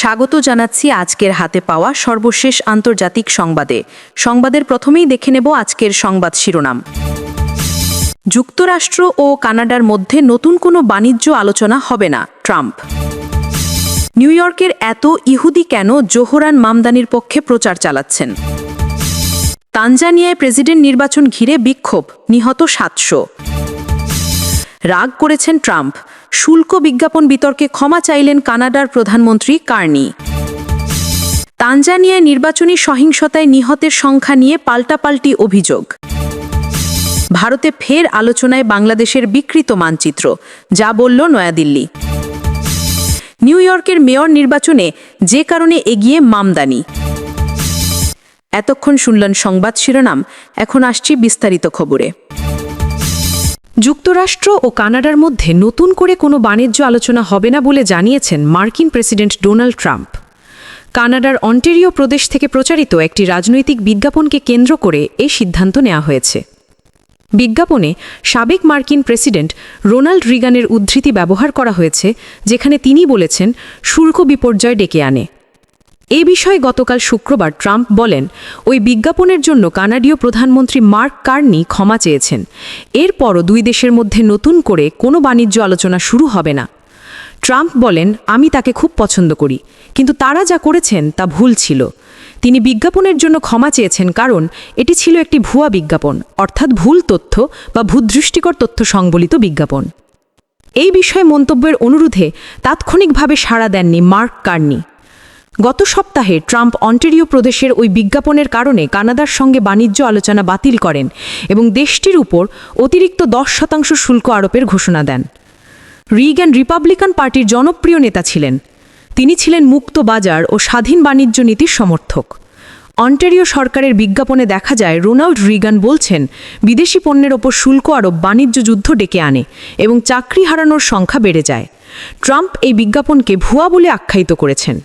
স্বাগত জানাচ্ছি আজকের হাতে পাওয়া সর্বশেষ আন্তর্জাতিক সংবাদে। সংবাদের প্রথমেই দেখে নেব আজকের সংবাদ শিরোনাম। যুক্তরাষ্ট্র ও কানাডার মধ্যে নতুন কোনো বাণিজ্য আলোচনা হবে না, ট্রাম্প। নিউ ইয়র্কের এত ইহুদি কেন জোহরান মামদানির পক্ষে প্রচার চালাচ্ছেন? তানজানিয়ায় প্রেসিডেন্ট নির্বাচন ঘিরে বিক্ষোভ, নিহত সাতশো। রাগ করেছেন ট্রাম্প। শুল্ক বিজ্ঞাপন বিতর্কে ক্ষমা চাইলেন কানাডার প্রধানমন্ত্রী কার্নি। তানজানিয়ায় নির্বাচনী সহিংসতায় নিহতের সংখ্যা নিয়ে পাল্টাপাল্টি অভিযোগ। ভারতে ফের আলোচনায় বাংলাদেশের বিকৃত মানচিত্র, যা বলল নয়াদিল্লি। নিউ ইয়র্কের মেয়র নির্বাচনে যে কারণে এগিয়ে মামদানি। এতক্ষণ শুনলেন সংবাদ শিরোনাম, এখন আসছি বিস্তারিত খবরে। যুক্তরাষ্ট্র ও কানাডার মধ্যে নতুন করে কোনো বাণিজ্য আলোচনা হবে না বলে জানিয়েছেন মার্কিন প্রেসিডেন্ট ডোনাল্ড ট্রাম্প। কানাডার অন্টেরিও প্রদেশ থেকে প্রচারিত একটি রাজনৈতিক বিজ্ঞাপনকে কেন্দ্র করে এই সিদ্ধান্ত নেওয়া হয়েছে। বিজ্ঞাপনে সাবেক মার্কিন প্রেসিডেন্ট রোনাল্ড রিগানের উদ্ধৃতি ব্যবহার করা হয়েছে, যেখানে তিনি বলেছেন, শুল্ক বিপর্যয় ডেকে আনে। এ বিষয়ে গতকাল শুক্রবার ট্রাম্প বলেন, ওই বিজ্ঞাপনের জন্য কানাডীয় প্রধানমন্ত্রী মার্ক কার্নি ক্ষমা চেয়েছেন। এরপরও দুই দেশের মধ্যে নতুন করে কোনো বাণিজ্য আলোচনা শুরু হবে না। ট্রাম্প বলেন, আমি তাকে খুব পছন্দ করি, কিন্তু তারা যা করেছেন তা ভুল ছিল। তিনি বিজ্ঞাপনের জন্য ক্ষমা চেয়েছেন কারণ এটি ছিল একটি ভুয়া বিজ্ঞাপন, অর্থাৎ ভুল তথ্য বা ভূদৃষ্টিকর তথ্য সংবলিত বিজ্ঞাপন। এই বিষয়ে মন্তব্যের অনুরোধে তাৎক্ষণিকভাবে সাড়া দেননি মার্ক কার্নি। গত সপ্তাহে ট্রাম্প অন্টেরিও প্রদেশের ওই বিজ্ঞাপনের কারণে কানাডার সঙ্গে বাণিজ্য আলোচনা বাতিল করেন এবং দেশটির উপর অতিরিক্ত দশ শতাংশ শুল্ক আরোপের ঘোষণা দেন। রিগ্যান রিপাবলিকান পার্টির জনপ্রিয় নেতা ছিলেন। তিনি ছিলেন মুক্ত বাজার ও স্বাধীন বাণিজ্য নীতির সমর্থক। অন্টেরিও সরকারের বিজ্ঞাপনে দেখা যায়, রোনাল্ড রিগান বলছেন, বিদেশি পণ্যের ওপর শুল্ক আরোপ বাণিজ্য যুদ্ধ ডেকে আনে এবং চাকরি হারানোর সংখ্যা বেড়ে যায়। ট্রাম্প এই বিজ্ঞাপনকে ভুয়া বলে আখ্যায়িত করেছেন।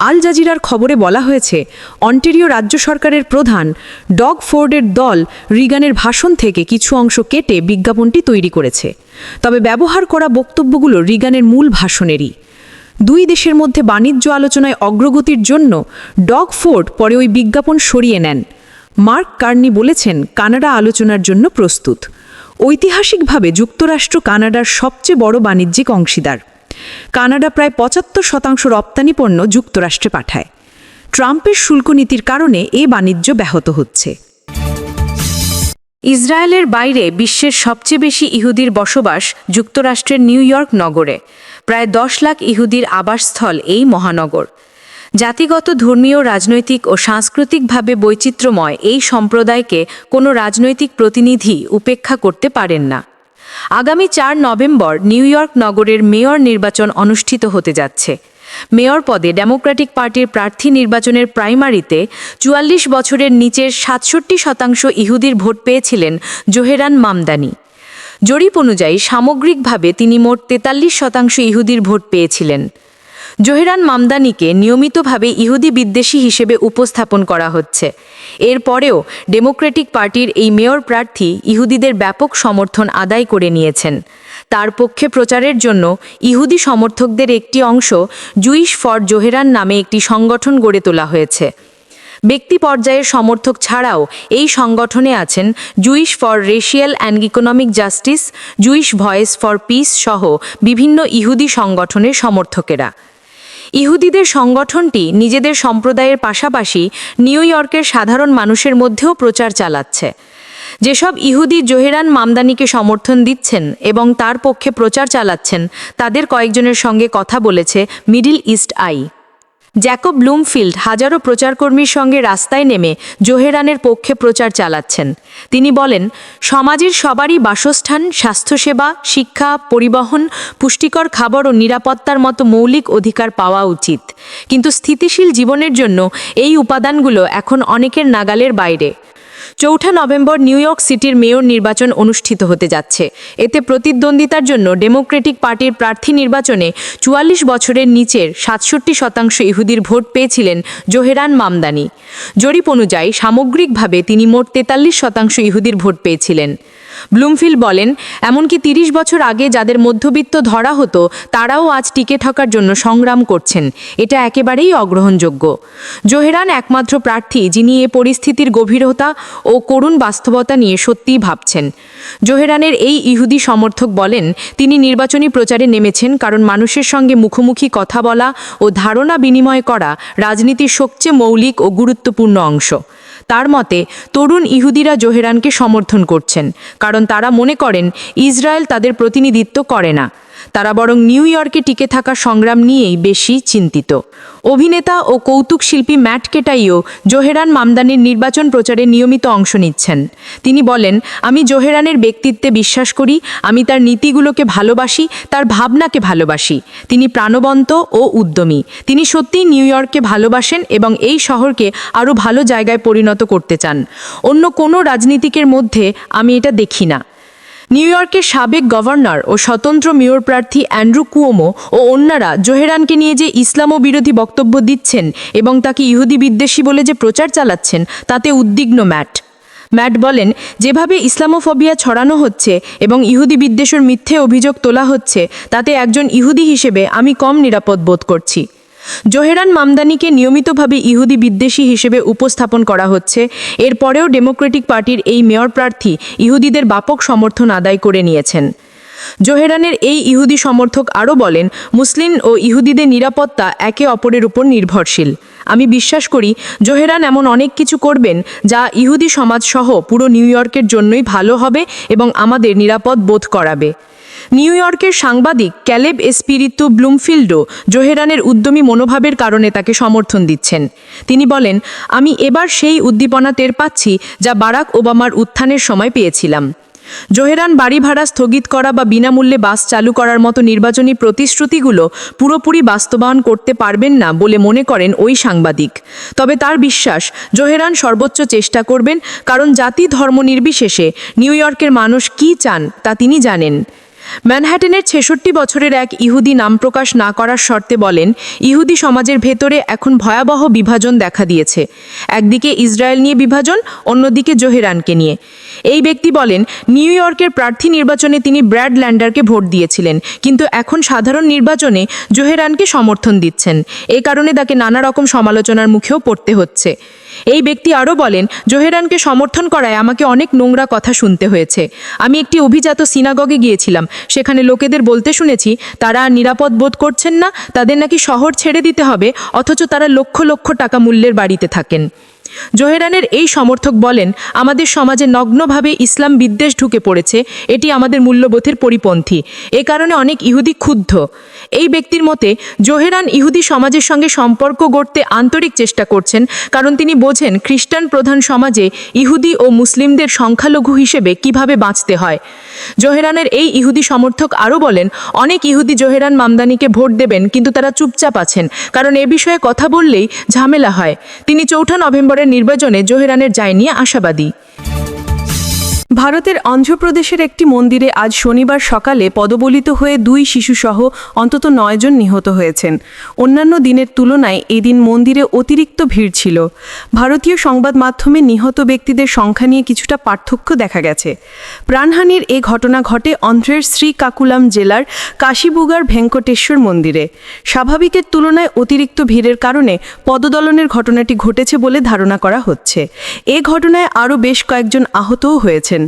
আল জাজিরার খবরে বলা হয়েছে, অন্টেরিও রাজ্য সরকারের প্রধান ডগ ফোর্ডের দল রিগানের ভাষণ থেকে কিছু অংশ কেটে বিজ্ঞাপনটি তৈরি করেছে। তবে ব্যবহার করা বক্তব্যগুলো রিগানের মূল ভাষণেরই। দুই দেশের মধ্যে বাণিজ্য আলোচনায় অগ্রগতির জন্য ডগ ফোর্ড পরে ওই বিজ্ঞাপন সরিয়ে নেন। মার্ক কার্নি বলেছেন, কানাডা আলোচনার জন্য প্রস্তুত। ঐতিহাসিকভাবে যুক্তরাষ্ট্র কানাডার সবচেয়ে বড় বাণিজ্যিক অংশীদার। কানাডা প্রায় পঁচাত্তর শতাংশ রপ্তানি পণ্য যুক্তরাষ্ট্রে পাঠায়। ট্রাম্পের শুল্ক নীতির কারণে এ বাণিজ্য ব্যাহত হচ্ছে। ইসরায়েলের বাইরে বিশ্বের সবচেয়ে বেশি ইহুদির বসবাস যুক্তরাষ্ট্রের নিউ ইয়র্ক নগরে। প্রায় দশ লাখ ইহুদির আবাসস্থল এই মহানগর। জাতিগত ধর্মীয়, রাজনৈতিক ও সাংস্কৃতিকভাবে বৈচিত্র্যময় এই সম্প্রদায়কে কোনো রাজনৈতিক প্রতিনিধি উপেক্ষা করতে পারেন না। আগামী চার নভেম্বর নিউ ইয়র্ক নগরের মেয়র নির্বাচন অনুষ্ঠিত হতে যাচ্ছে। মেয়র পদে ডেমোক্রেটিক পার্টির প্রার্থী নির্বাচনের প্রাইমারিতে চুয়াল্লিশ বছরের নিচের সাতষট্টি শতাংশ ইহুদির ভোট পেয়েছিলেন জোহেরান মামদানি। জরিপ অনুযায়ী সামগ্রিকভাবে তিনি মোট তেতাল্লিশ শতাংশ ইহুদির ভোট পেয়েছিলেন। জোহেরান মামদানিকে নিয়মিতভাবে ইহুদি বিদ্বেষী হিসেবে উপস্থাপন করা হচ্ছে। এরপরেও ডেমোক্রেটিক পার্টির এই মেয়র প্রার্থী ইহুদিদের ব্যাপক সমর্থন আদায় করে নিয়েছেন। তার পক্ষে প্রচারের জন্য ইহুদি সমর্থকদের একটি অংশ জুইশ ফর জোহেরান নামে একটি সংগঠন গড়ে তোলা হয়েছে। ব্যক্তি পর্যায়ের সমর্থক ছাড়াও এই সংগঠনে আছেন Jewish for racial and economic justice, Jewish voice for peace সহ বিভিন্ন ইহুদি সংগঠনের সমর্থকেরা। ইহুদিদের সংগঠনটি নিজেদের সম্প্রদায়ের পাশাপাশি নিউ ইয়র্কের সাধারণ মানুষের মধ্যেও প্রচার চালাচ্ছে। যেসব ইহুদি জোহেরান মামদানিকে সমর্থন দিচ্ছেন এবং তার পক্ষে প্রচার চালাচ্ছেন, তাদের কয়েকজনের সঙ্গে কথা বলেছে Middle East Eye. Jacob Bloomfield হাজারো প্রচারকর্মীর সঙ্গে রাস্তায় নেমে জোহেরানের পক্ষে প্রচার চালাচ্ছেন। তিনি বলেন, সমাজের সবারই বাসস্থান, স্বাস্থ্যসেবা, শিক্ষা, পরিবহন, পুষ্টিকর খাবার ও নিরাপত্তার মতো মৌলিক অধিকার পাওয়া উচিত। কিন্তু স্থিতিশীল জীবনের জন্য এই উপাদানগুলো এখন অনেকের নাগালের বাইরে। চৌঠা নভেম্বর নিউ ইয়র্ক সিটির মেয়র নির্বাচন অনুষ্ঠিত হতে যাচ্ছে। এতে প্রতিদ্বন্দ্বিতার জন্য ডেমোক্রেটিক পার্টির প্রার্থী নির্বাচনে চুয়াল্লিশ বছরের নিচের সাতষট্টি শতাংশ ইহুদির ভোট পেয়েছিলেন জোহেরান মামদানি। জরিপ অনুযায়ী সামগ্রিকভাবে তিনি মোট তেতাল্লিশ শতাংশ ইহুদির ভোট পেয়েছিলেন। ব্লুমফিল্ড বলেন, এমনকি তিরিশ বছর আগে যাদের মধ্যবিত্ত ধরা হতো, তারাও আজ টিকে থাকার জন্য সংগ্রাম করছেন। এটা একেবারেই অগ্রহণযোগ্য। জোহেরান একমাত্র প্রার্থী যিনি এ পরিস্থিতির গভীরতা ও করুণ বাস্তবতা নিয়ে সত্যিই ভাবছেন। জোহেরানের এই ইহুদি সমর্থক বলেন, তিনি নির্বাচনী প্রচারে নেমেছেন কারণ মানুষের সঙ্গে মুখোমুখি কথা বলা ও ধারণা বিনিময় করা রাজনীতির সবচেয়ে মৌলিক ও গুরুত্বপূর্ণ অংশ। তার মতে, তরুণ ইহুদিরা জোহেরানকে সমর্থন করছেন, কারণ তারা মনে করেন, ইসরায়েল তাদের প্রতিনিধিত্ব করে না। তারা বরং নিউ ইয়র্কে টিকে থাকা সংগ্রাম নিয়েই বেশি চিন্তিত। অভিনেতা ও কৌতুক শিল্পী ম্যাট কেটাইও জোহেরান মামদানির নির্বাচন প্রচারে নিয়মিত অংশ নিচ্ছেন। তিনি বলেন, আমি জোহেরানের ব্যক্তিত্বে বিশ্বাস করি, আমি তার নীতিগুলোকে ভালোবাসি, তার ভাবনাকে ভালোবাসি। তিনি প্রাণবন্ত ও উদ্যমী। তিনি সত্যিই নিউ ইয়র্ককে ভালোবাসেন এবং এই শহরকে আরও ভালো জায়গায় পরিণত করতে চান। অন্য কোনো রাজনীতিকের মধ্যে আমি এটা দেখি না। নিউ ইয়র্কের সাবেক গভর্নর ও স্বতন্ত্র মেয়র প্রার্থী অ্যান্ড্রু কুয়োমো ও অন্যরা জোহেরানকে নিয়ে যে ইসলামো বিরোধী বক্তব্য দিচ্ছেন এবং তাকে ইহুদি বিদ্বেষী বলে যে প্রচার চালাচ্ছেন, তাতে উদ্বিগ্ন ম্যাট। ম্যাট বলেন, যেভাবে ইসলামোফোবিয়া ছড়ানো হচ্ছে এবং ইহুদি বিদ্বেষের মিথ্যে অভিযোগ তোলা হচ্ছে, তাতে একজন ইহুদি হিসেবে আমি কম নিরাপদ বোধ করছি। জোহেরান মামদানিকে নিয়মিতভাবে ইহুদি বিদ্বেষী হিসেবে উপস্থাপন করা হচ্ছে। এরপরেও ডেমোক্রেটিক পার্টির এই মেয়র প্রার্থী ইহুদিদের ব্যাপক সমর্থন আদায় করে নিয়েছেন। জোহেরানের এই ইহুদি সমর্থক আরও বলেন, মুসলিম ও ইহুদিদের নিরাপত্তা একে অপরের উপর নির্ভরশীল। আমি বিশ্বাস করি, জোহেরান এমন অনেক কিছু করবেন যা ইহুদি সমাজ সহ পুরো নিউ ইয়র্কের জন্যই ভালো হবে এবং আমাদের নিরাপদ বোধ করাবে। নিউ ইয়র্কের সাংবাদিক ক্যালেব এসপিরিতু ব্লুমফিল্ডও জোহেরানের উদ্যমী মনোভাবের কারণে তাকে সমর্থন দিচ্ছেন। তিনি বলেন, আমি এবার সেই উদ্দীপনা টের পাচ্ছি যা বারাক ওবামার উত্থানের সময় পেয়েছিলাম। জোহেরান বাড়ি ভাড়া স্থগিত করা বা বিনামূল্যে বাস চালু করার মতো নির্বাচনী প্রতিশ্রুতিগুলো পুরোপুরি বাস্তবায়ন করতে পারবেন না বলে মনে করেন ওই সাংবাদিক। তবে তার বিশ্বাস, জোহেরান সর্বোচ্চ চেষ্টা করবেন কারণ জাতি ধর্ম নির্বিশেষে নিউ ইয়র্কের মানুষ কী চান তা তিনি জানেন। ম্যানহ্যাটেনের ছেষট্টি বছরের এক ইহুদি নাম প্রকাশ না করার শর্তে বলেন, ইহুদি সমাজের ভেতরে এখন ভয়াবহ বিভাজন দেখা দিয়েছে। একদিকে ইসরায়েল নিয়ে বিভাজন, অন্যদিকে জোহেরানকে নিয়ে। এই ব্যক্তি বলেন, নিউ ইয়র্কের প্রার্থী নির্বাচনে তিনি ব্র্যাড ল্যান্ডারকে ভোট দিয়েছিলেন, কিন্তু এখন সাধারণ নির্বাচনে জোহেরানকে সমর্থন দিচ্ছেন। এ কারণে তাকে নানা রকম সমালোচনার মুখেও পড়তে হচ্ছে। এই ব্যক্তি আরও বলেন, জোহেরানকে সমর্থন করায় আমাকে অনেক নোংরা কথা শুনতে হয়েছে। আমি একটি অভিজাত সিনাগগে গিয়েছিলাম। সেখানে লোকেদের বলতে শুনেছি, তারা নিরাপদ বোধ করছেন না, তাদের নাকি শহর ছেড়ে দিতে হবে, অথচ তারা লক্ষ লক্ষ টাকা মূল্যের বাড়িতে থাকেন। জোহেরানের এই সমর্থক বলেন, আমাদের সমাজে নগ্নভাবে ইসলাম বিদ্বেষ ঢুকে পড়েছে, এটি আমাদের মূল্যবোধের পরিপন্থী। এ কারণে অনেক ইহুদি ক্ষুব্ধ। এই ব্যক্তির মতে, জোহেরান ইহুদি সমাজের সঙ্গে সম্পর্ক গড়তে আন্তরিক চেষ্টা করছেন, কারণ তিনি বোঝেন খ্রিস্টান প্রধান সমাজে ইহুদি ও মুসলিমদের সংখ্যালঘু হিসেবে কীভাবে বাঁচতে হয়। জোহেরানের এই ইহুদি সমর্থক আরও বলেন, অনেক ইহুদি জোহেরান মামদানিকে ভোট দেবেন, কিন্তু তারা চুপচাপ আছেন, কারণ এ বিষয়ে কথা বললেই ঝামেলা হয়। তিনি চৌঠা নভেম্বরের নির্বাচনে জোহেরানের যায় নিয়ে আশাবাদী। ভারতের অন্ধ্রপ্রদেশের একটি মন্দিরে আজ শনিবার সকালে পদবলিত হয়ে দুই শিশুসহ অন্তত নয়জন নিহত হয়েছেন। অন্যান্য দিনের তুলনায় এদিন মন্দিরে অতিরিক্ত ভিড় ছিল। ভারতীয় সংবাদ মাধ্যমে নিহত ব্যক্তিদের সংখ্যা নিয়ে কিছুটা পার্থক্য দেখা গেছে। প্রাণহানির এ ঘটনা ঘটে অন্ধ্রের শ্রীকাকুলাম জেলার কাশীবুগার ভেঙ্কটেশ্বর মন্দিরে। স্বাভাবিকের তুলনায় অতিরিক্ত ভিড়ের কারণে পদদলনের ঘটনাটি ঘটেছে বলে ধারণা করা হচ্ছে। এ ঘটনায় আরও বেশ কয়েকজন আহতও হয়েছেন।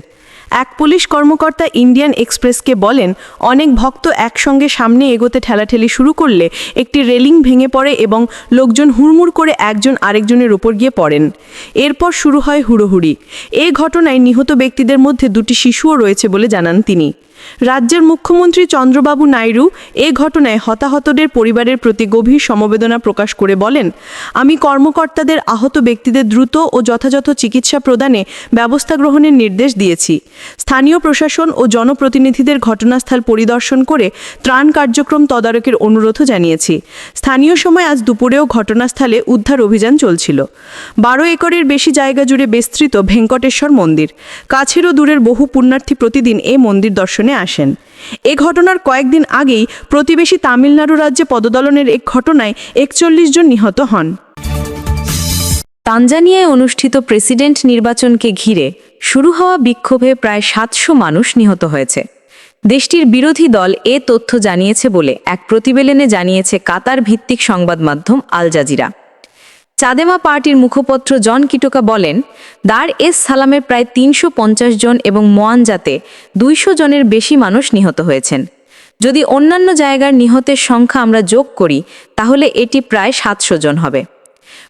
এক পুলিশ কর্মকর্তা ইন্ডিয়ান এক্সপ্রেসকে বলেন, অনেক ভক্ত একসঙ্গে সামনে এগোতে ঠেলাঠেলি শুরু করলে একটি রেলিং ভেঙে পড়ে এবং লোকজন হুড়মুড় করে একজন আরেকজনের ওপর গিয়ে পড়েন। এরপর শুরু হয় হুড়োহুড়ি। এ ঘটনায় নিহত ব্যক্তিদের মধ্যে দুটি শিশুও রয়েছে বলে জানান তিনি। রাজ্যের মুখ্যমন্ত্রী চন্দ্রবাবু নাইডু এ ঘটনায় হতাহতদের পরিবারের প্রতি গভীর সমবেদনা প্রকাশ করে বলেন, আমি কর্মকর্তাদের আহত ব্যক্তিদের দ্রুত ও যথাযথ চিকিৎসা প্রদানে ব্যবস্থা গ্রহণের নির্দেশ দিয়েছি। স্থানীয় প্রশাসন ও জনপ্রতিনিধিদের ঘটনাস্থল পরিদর্শন করে ত্রাণ কার্যক্রম তদারকের অনুরোধও জানিয়েছি। স্থানীয় সময় আজ দুপুরেও ঘটনাস্থলে উদ্ধার অভিযান চলছিল। বারো একরের বেশি জায়গা জুড়ে বিস্তৃত ভেঙ্কটেশ্বর মন্দির। কাছেরও দূরের বহু পুণ্যার্থী প্রতিদিন এ মন্দির দর্শনে আসেন। এ ঘটনার কয়েকদিন আগেই প্রতিবেশী তামিলনাড়ু রাজ্যে পদদলনের এক ঘটনায় একচল্লিশ জন নিহত হন। তানজানিয়ায় অনুষ্ঠিত প্রেসিডেন্ট নির্বাচনকে ঘিরে শুরু হওয়া বিক্ষোভে প্রায় সাতশো মানুষ নিহত হয়েছে। দেশটির বিরোধী দল এ তথ্য জানিয়েছে বলে এক প্রতিবেদনে জানিয়েছে কাতার ভিত্তিক সংবাদ মাধ্যম আল জাজিরা। চাদেমা পার্টির মুখপত্র জন কিটোকা বলেন, দার এস সালামে প্রায় তিনশো পঞ্চাশ জন এবং মোয়ানজাতে দুইশো জনের বেশি মানুষ নিহত হয়েছেন। যদি অন্যান্য জায়গার নিহতের সংখ্যা আমরা যোগ করি, তাহলে এটি প্রায় সাতশো জন হবে।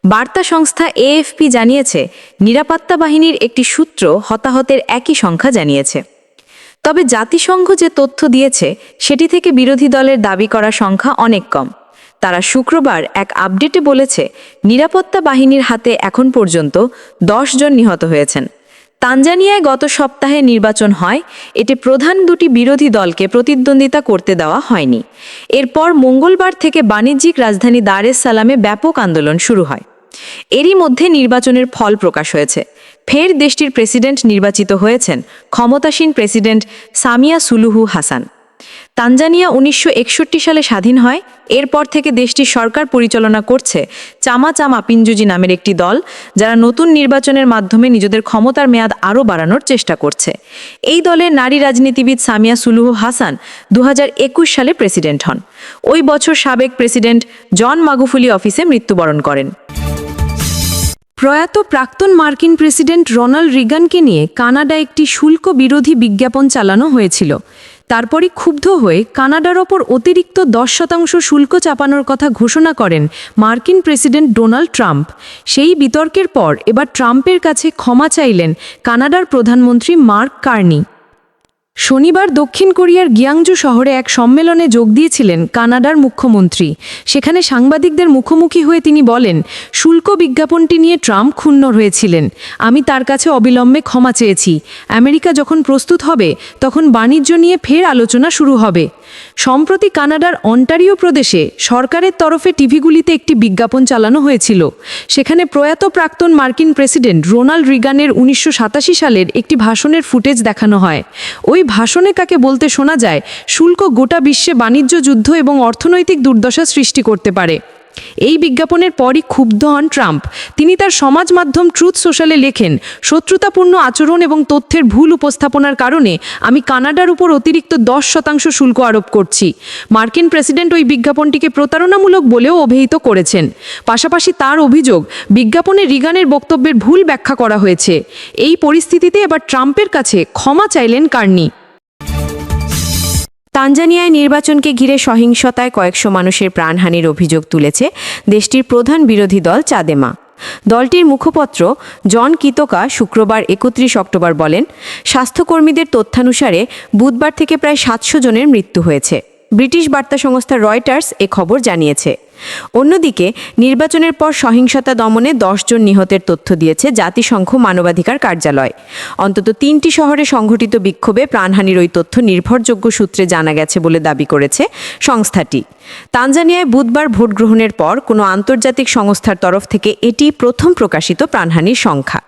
বার্তা সংস্থা এএফপি জানিয়েছে, নিরাপত্তা বাহিনীর একটি সূত্র হতাহতের একই সংখ্যা জানিয়েছে। তবে জাতিসংঘ যে তথ্য দিয়েছে, সেটি থেকে বিরোধী দলের দাবি করা সংখ্যা অনেক কম। তারা শুক্রবার এক আপডেটে বলেছে, নিরাপত্তা বাহিনীর হাতে এখন পর্যন্ত দশ জন নিহত হয়েছেন। তানজানিয়ায় গত সপ্তাহে নির্বাচন হয়, এতে প্রধান দুটি বিরোধী দলকে প্রতিদ্বন্দ্বিতা করতে দেওয়া হয়নি। এরপর মঙ্গলবার থেকে বাণিজ্যিক রাজধানী দার এস সালামে ব্যাপক আন্দোলন শুরু হয়। এরই মধ্যে নির্বাচনের ফল প্রকাশ হয়েছে। ফের দেশটির প্রেসিডেন্ট নির্বাচিত হয়েছেন ক্ষমতাসীন president Samia Suluhu Hassan. Tanzania উনিশশো একষট্টি সালে স্বাধীন হয়। এরপর থেকে দেশটির সরকার পরিচালনা করছে চামা চামা পিঞ্জুজি নামের একটি দল, যারা নতুন নির্বাচনের মাধ্যমে নিজেদের ক্ষমতার মেয়াদ আরও বাড়ানোর চেষ্টা করছে। এই দলের নারী রাজনীতিবিদ সামিয়া সুলুহ হাসান দু হাজার একুশ সালে প্রেসিডেন্ট হন। ওই বছর সাবেক প্রেসিডেন্ট জন মাগুফুলি অফিসে মৃত্যুবরণ করেন। প্রয়াত প্রাক্তন মার্কিন প্রেসিডেন্ট রোনাল্ড রিগানকে নিয়ে কানাডা একটি শুল্ক বিরোধী বিজ্ঞাপন চালানো হয়েছিল। তারপরই ক্ষুব্ধ হয়ে কানাডার ওপর অতিরিক্ত দশ শতাংশ শুল্ক চাপানোর কথা ঘোষণা করেন মার্কিন প্রেসিডেন্ট ডোনাল্ড ট্রাম্প। সেই বিতর্কের পর এবার ট্রাম্পের কাছে ক্ষমা চাইলেন কানাডার প্রধানমন্ত্রী মার্ক কার্নি। শনিবার দক্ষিণ কোরিয়ার গিয়াংজু শহরে এক সম্মেলনে যোগ দিয়েছিলেন কানাডার মুখ্যমন্ত্রী। সেখানে সাংবাদিকদের মুখোমুখি হয়ে তিনি বলেন, শুল্ক বিজ্ঞাপনটি নিয়ে ট্রাম্প ক্ষুণ্ণ হয়েছিলেন আমি তার কাছে অবিলম্বে ক্ষমা চেয়েছি। আমেরিকা যখন প্রস্তুত হবে, তখন বাণিজ্য নিয়ে ফের আলোচনা শুরু হবে। সম্প্রতি কানাডার অন্টারিও প্রদেশে সরকারের তরফে টিভিগুলিতে একটি বিজ্ঞাপন চালানো হয়েছিল। সেখানে প্রয়াত প্রাক্তন মার্কিন প্রেসিডেন্ট রোনাল্ড রিগানের উনিশশো সাতাশি সালের একটি ভাষণের ফুটেজ দেখানো হয়। ওই ভাষণে কাকে বলতে শোনা যায়, শুল্ক গোটা বিশ্বে বাণিজ্য, যুদ্ধ এবং অর্থনৈতিক দুর্দশা সৃষ্টি করতে পারে। এই বিজ্ঞাপনের পরই ক্ষুব্ধ হন ট্রাম্প। তিনি তার সমাজ মাধ্যম ট্রুথ সোশ্যালে লেখেন, শত্রুতাপূর্ণ আচরণ এবং তথ্যের ভুল উপস্থাপনার কারণে আমি কানাডার উপর অতিরিক্ত দশ শতাংশ শুল্ক আরোপ করছি। মার্কিন প্রেসিডেন্ট ওই বিজ্ঞাপনটিকে প্রতারণামূলক বলেও অভিহিত করেছেন। পাশাপাশি তার অভিযোগ, বিজ্ঞাপনে রিগানের বক্তব্যের ভুল ব্যাখ্যা করা হয়েছে। এই পরিস্থিতিতে এবার ট্রাম্পের কাছে ক্ষমা চাইলেন কার্নি। তানজানিয়ায় নির্বাচনকে ঘিরে সহিংসতায় কয়েকশো মানুষের প্রাণহানির অভিযোগ তুলেছে দেশটির প্রধান বিরোধী দল চাদেমা। দলটির মুখপত্র জন কিতকা শুক্রবার একত্রিশ অক্টোবর বলেন, স্বাস্থ্যকর্মীদের তথ্যানুসারে বুধবার থেকে প্রায় সাতশো জনের মৃত্যু হয়েছে। ব্রিটিশ বার্তা সংস্থা রয়টার্স এ খবর জানিয়েছে। অন্যদিকে, নির্বাচনের পর সহিংসতা দমনে জন নিহতের তথ্য দিয়েছে জাতিসংঘ মানবাধিকার কার্যালয়। অন্তত তিনটি শহরে সংঘটিত বিক্ষোভে প্রাণহানির ওই তথ্য নির্ভরযোগ্য সূত্রে জানা গেছে বলে দাবি করেছে সংস্থাটি। তানজানিয়ায় বুধবার ভোট গ্রহণের পর কোনো আন্তর্জাতিক সংস্থার তরফ থেকে এটি প্রথম প্রকাশিত প্রাণহানির সংখ্যা।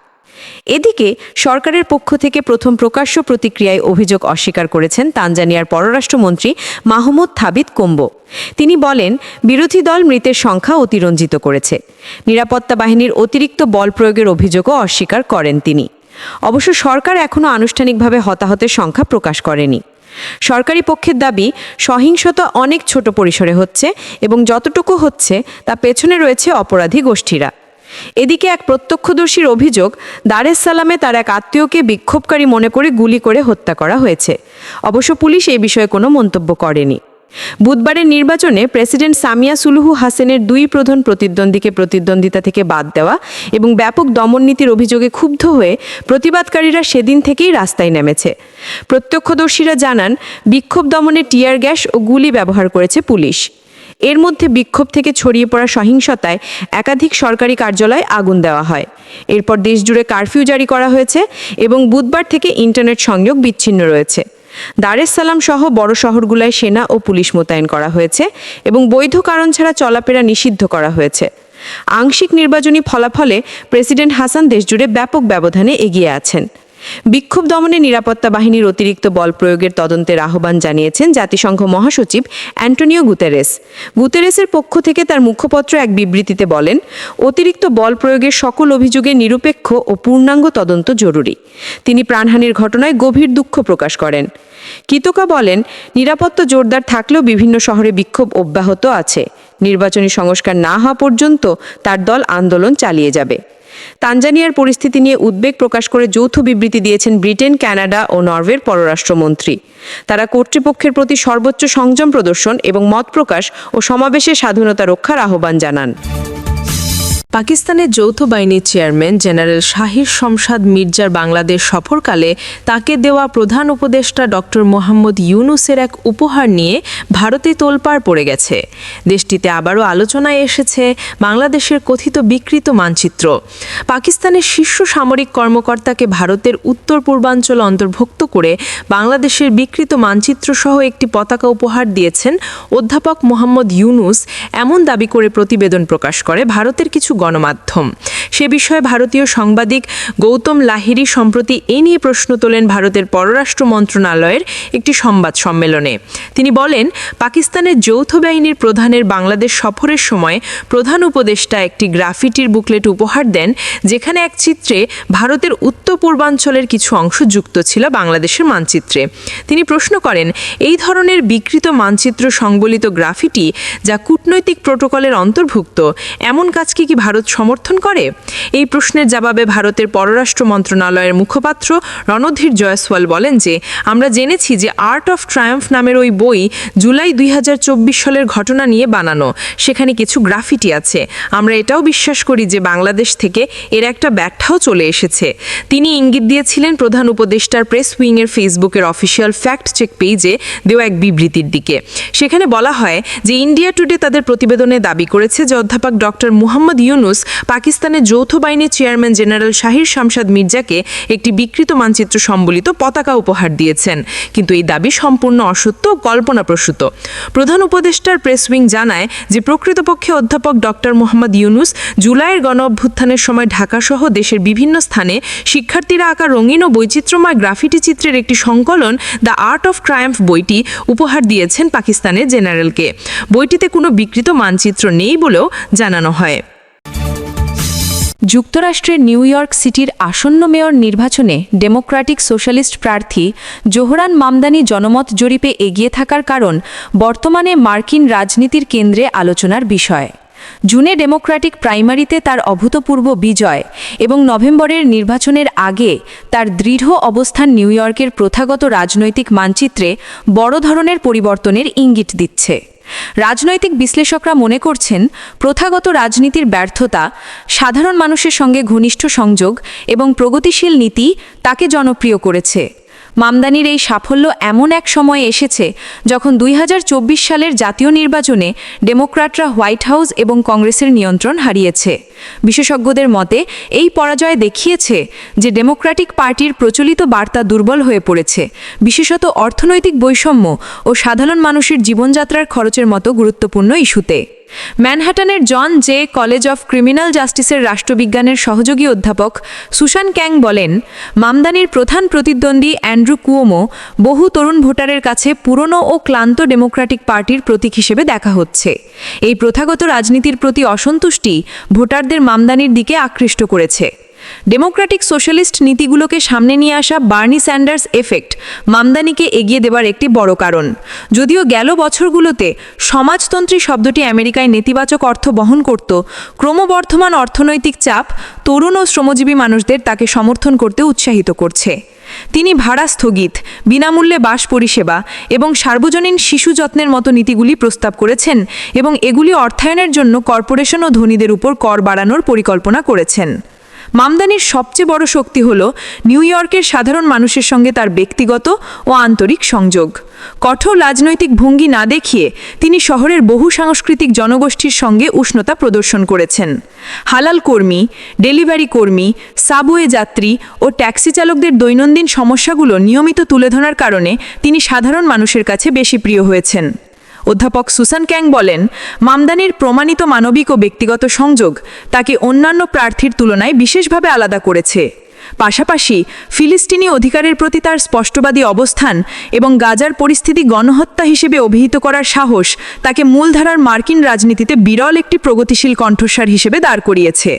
এদিকে সরকারের পক্ষ থেকে প্রথম প্রকাশ্য প্রতিক্রিয়ায় অভিযোগ অস্বীকার করেছেন তানজানিয়ার পররাষ্ট্রমন্ত্রী মাহমুদ থাবিত কোম্বো। তিনি বলেন, বিরোধী দল মৃতের সংখ্যা অতিরঞ্জিত করেছে। নিরাপত্তা বাহিনীর অতিরিক্ত বল প্রয়োগের অভিযোগও অস্বীকার করেন তিনি। অবশ্য সরকার এখনও আনুষ্ঠানিকভাবে হতাহতের সংখ্যা প্রকাশ করেনি। সরকারি পক্ষের দাবি, সহিংসতা অনেক ছোট পরিসরে হচ্ছে এবং যতটুকু হচ্ছে তা পেছনে রয়েছে অপরাধী গোষ্ঠীরা। এদিকে এক প্রত্যক্ষদর্শীর অভিযোগ দারেস সালামে তার এক আত্মীয়কে বিক্ষোভকারী মনে করে গুলি করে হত্যা করা হয়েছে। অবশ্য পুলিশ এই বিষয়ে কোনো মন্তব্য করেনি। বুধবারের নির্বাচনে প্রেসিডেন্ট সামিয়া সুলুহু হাসেনের দুই প্রধান প্রতিদ্বন্দ্বীকে প্রতিদ্বন্দ্বিতা থেকে বাদ দেওয়া এবং ব্যাপক দমননীতির অভিযোগে ক্ষুব্ধ হয়ে প্রতিবাদকারীরা সেদিন থেকেই রাস্তায় নেমেছে। প্রত্যক্ষদর্শীরা জানান, বিক্ষোভ দমনে টিয়ার গ্যাস ও গুলি ব্যবহার করেছে পুলিশ। এর মধ্যে বিক্ষোভ থেকে ছড়িয়ে পড়া সহিংসতায় একাধিক সরকারি কার্যালয়ে আগুন দেওয়া হয়। এরপর দেশজুড়ে কারফিউ জারি করা হয়েছে এবং বুধবার থেকে ইন্টারনেট সংযোগ বিচ্ছিন্ন রয়েছে। দারেস সালাম সহ বড় শহরগুলায় সেনা ও পুলিশ মোতায়েন করা হয়েছে এবং বৈধ কারণ ছাড়া চলাফেরা নিষিদ্ধ করা হয়েছে। আংশিক নির্বাচনী ফলাফলে প্রেসিডেন্ট হাসান দেশজুড়ে ব্যাপক ব্যবধানে এগিয়ে আছেন। বিক্ষোভ দমনে নিরাপত্তা বাহিনীর অতিরিক্ত বল প্রয়োগের তদন্তের আহ্বান জানিয়েছেন জাতিসংঘ মহাসচিব অ্যান্টোনিও গুতেরেস। গুতেরেসের পক্ষ থেকে তার মুখপত্র এক বিবৃতিতে বলেন, অতিরিক্ত বল প্রয়োগের সকল অভিযোগে নিরপেক্ষ ও পূর্ণাঙ্গ তদন্ত জরুরি। তিনি প্রাণহানির ঘটনায় গভীর দুঃখ প্রকাশ করেন। কিতোকা বলেন, নিরাপত্তা জোরদার থাকলেও বিভিন্ন শহরে বিক্ষোভ অব্যাহত আছে। নির্বাচনী সংস্কার না হওয়া পর্যন্ত তার দল আন্দোলন চালিয়ে যাবে। তানজানিয়ার পরিস্থিতি নিয়ে উদ্বেগ প্রকাশ করে যৌথ বিবৃতি দিয়েছেন ব্রিটেন, কানাডা ও নরওয়ের পররাষ্ট্রমন্ত্রী। তারা কর্তৃপক্ষের প্রতি সর্বোচ্চ সংযম প্রদর্শন এবং মত প্রকাশ ও সমাবেশের স্বাধীনতা রক্ষার আহ্বান জানান। পাকিস্তানের যৌথ বাহিনীর চেয়ারম্যান জেনারেল শাহির শমশাদ মির্জার বাংলাদেশ সফরকালে তাকে দেওয়া প্রধান উপদেষ্টা ডক্টর মোহাম্মদ ইউনুসের এক উপহার নিয়ে ভারতে তোলপাড় পড়ে গেছে। দেশটিতে আবারও আলোচনায় এসেছে বাংলাদেশের কথিত বিকৃত মানচিত্র। পাকিস্তানের শীর্ষ সামরিক কর্মকর্তাকে ভারতের উত্তর পূর্বাঞ্চল অন্তর্ভুক্ত করে বাংলাদেশের বিকৃত মানচিত্র সহ একটি পতাকা উপহার দিয়েছেন অধ্যাপক মোহাম্মদ ইউনুস। এমন দাবি করে প্রতিবেদন প্রকাশ করে, ভারতের কিছু গণমাধ্যম। সে বিষয়ে ভারতীয় সাংবাদিক গৌতম লাহিরি সম্প্রতি এ নিয়ে প্রশ্ন তোলেন ভারতের পররাষ্ট্র মন্ত্রণালয়ের একটি সংবাদ সম্মেলনে। তিনি বলেন, পাকিস্তানের যৌথ বাহিনীর প্রধানের বাংলাদেশ সফরের সময় প্রধান উপদেষ্টা একটি গ্রাফিটির বুকলেট উপহার দেন, যেখানে এক চিত্রে ভারতের উত্তর পূর্বাঞ্চলের কিছু অংশ যুক্ত ছিল বাংলাদেশের মানচিত্রে। তিনি প্রশ্ন করেন, এই ধরনের বিকৃত মানচিত্র সংবলিত গ্রাফিটি যা কূটনৈতিক প্রোটোকলের অন্তর্ভুক্ত, এমন কাজকে কি ভারত সমর্থন করে? এই প্রশ্নের জবাবে ভারতের পররাষ্ট্র মন্ত্রণালয়ের মুখপাত্র রণধীর জয়সওয়াল বলেন যে, আমরা জেনেছি যে আর্ট অফ ট্রায়াম্ফ নামের ওই বই জুলাই দুই হাজার চব্বিশ সালের ঘটনা নিয়ে বানানো। সেখানে কিছু গ্রাফিটি আছে। আমরা এটাও বিশ্বাস করি যে বাংলাদেশ থেকে এর একটা ব্যাখ্যাও চলে এসেছে। তিনি ইঙ্গিত দিয়েছিলেন প্রধান উপদেষ্টার প্রেস উইংয়ের ফেসবুকের অফিসিয়াল ফ্যাক্ট চেক পেজে দেওয়া এক বিবৃতির দিকে। সেখানে বলা হয় যে, ইন্ডিয়া টুডে তাদের প্রতিবেদনে দাবি করেছে যে অধ্যাপক ডক্টর মুহাম্মদ ইউনুস পাকিস্তানের যৌথ বাহিনীর চেয়ারম্যান জেনারেল শাহির শামশাদ মির্জাকে একটি বিকৃত মানচিত্র সম্বলিত পতাকা উপহার দিয়েছেন। কিন্তু এই দাবি সম্পূর্ণ অসত্য ও কল্পনাপ্রসূত। প্রধান উপদেষ্টার প্রেস উইং জানায় যে, প্রকৃতপক্ষে অধ্যাপক ডক্টর মোহাম্মদ ইউনুস জুলাইয়ের গণ অভ্যুত্থানের সময় ঢাকাসহ দেশের বিভিন্ন স্থানে শিক্ষার্থীরা আঁকা রঙিন ও বৈচিত্র্যময় গ্রাফিটি চিত্রের একটি সংকলন দ্য আর্ট অফ ট্রায়াম্ফ বইটি উপহার দিয়েছেন পাকিস্তানের জেনারেলকে। বইটিতে কোনো বিকৃত মানচিত্র নেই বলেও জানানো হয়। যুক্তরাষ্ট্রের নিউ ইয়র্ক সিটির আসন্ন মেয়র নির্বাচনে ডেমোক্র্যাটিক সোশ্যালিস্ট প্রার্থী জোহরান মামদানি জনমত জরিপে এগিয়ে থাকার কারণ বর্তমানে মার্কিন রাজনীতির কেন্দ্রে আলোচনার বিষয়। জুনে ডেমোক্র্যাটিক প্রাইমারিতে তার অভূতপূর্ব বিজয় এবং নভেম্বরের নির্বাচনের আগে তার দৃঢ় অবস্থান নিউ ইয়র্কের প্রথাগত রাজনৈতিক মানচিত্রে বড় ধরনের পরিবর্তনের ইঙ্গিত দিচ্ছে। রাজনৈতিক বিশ্লেষকরা মনে করছেন, প্রথাগত রাজনীতির ব্যর্থতা, সাধারণ মানুষের সঙ্গে ঘনিষ্ঠ সংযোগ এবং প্রগতিশীল নীতি তাকে জনপ্রিয় করেছে। মামদানির এই সাফল্য এমন এক সময়ে এসেছে যখন দুই হাজার চব্বিশ সালের জাতীয় নির্বাচনে ডেমোক্র্যাটরা হোয়াইট হাউস এবং কংগ্রেসের নিয়ন্ত্রণ হারিয়েছে। বিশেষজ্ঞদের মতে, এই পরাজয় দেখিয়েছে যে ডেমোক্র্যাটিক পার্টির প্রচলিত বার্তা দুর্বল হয়ে পড়েছে। বিশেষত অর্থনৈতিক বৈষম্য ও সাধারণ মানুষের জীবনযাত্রার খরচের মতো গুরুত্বপূর্ণ ইস্যুতে। ম্যানহাটানের John Jay College of Criminal জাস্টিসের রাষ্ট্রবিজ্ঞানের সহযোগী অধ্যাপক সুশান ক্যাং বলেন, মামদানির প্রধান প্রতিদ্বন্দ্বী অ্যান্ড্রু কুয়োমো বহু তরুণ ভোটারের কাছে পুরনো ও ক্লান্ত ডেমোক্র্যাটিক পার্টির প্রতীক হিসেবে দেখা হচ্ছে। এই প্রথাগত রাজনীতির প্রতি অসন্তুষ্টি ভোটারদের মামদানির দিকে আকৃষ্ট করেছে। ডেমোক্র্যাটিক সোশ্যালিস্ট নীতিগুলোকে সামনে নিয়ে আসা বার্নি স্যান্ডার্স এফেক্ট মামদানিকে এগিয়ে দেবার একটি বড় কারণ। যদিও গেল বছরগুলোতে সমাজতন্ত্রী শব্দটি আমেরিকায় নেতিবাচক অর্থ বহন করত, ক্রমবর্ধমান অর্থনৈতিক চাপ তরুণ ও শ্রমজীবী মানুষদের তাকে সমর্থন করতে উৎসাহিত করছে। তিনি ভাড়া স্থগিত, বিনামূল্যে বাস পরিষেবা এবং সার্বজনীন শিশু যত্নের মতো নীতিগুলি প্রস্তাব করেছেন এবং এগুলি অর্থায়নের জন্য কর্পোরেশন ও ধনীদের উপর কর বাড়ানোর পরিকল্পনা করেছেন। মামদানির সবচেয়ে বড় শক্তি হল নিউ ইয়র্কের সাধারণ মানুষের সঙ্গে তার ব্যক্তিগত ও আন্তরিক সংযোগ। কঠোর রাজনৈতিক ভঙ্গি না দেখিয়ে তিনি শহরের বহু সাংস্কৃতিক জনগোষ্ঠীর সঙ্গে উষ্ণতা প্রদর্শন করেছেন। হালাল কর্মী, ডেলিভারি কর্মী, সাবওয়ে যাত্রী ও ট্যাক্সি চালকদের দৈনন্দিন সমস্যাগুলো নিয়মিত তুলে ধরার কারণে তিনি সাধারণ মানুষের কাছে বেশি প্রিয় হয়েছেন। অধ্যাপক সুসান ক্যাং বলেন, মামদানির প্রমাণিত মানবিক ও ব্যক্তিগত সংযোগ তাকে অন্যান্য প্রার্থীর তুলনায় বিশেষভাবে আলাদা করেছে। পাশাপাশি, ফিলিস্তিনি অধিকারের প্রতি তার স্পষ্টবাদী অবস্থান এবং গাজার পরিস্থিতি গণহত্যা হিসেবে অভিহিত করার সাহস তাকে মূলধারার মার্কিন রাজনীতিতে বিরল একটি প্রগতিশীল কণ্ঠস্বার হিসেবে দাঁড় করিয়েছে।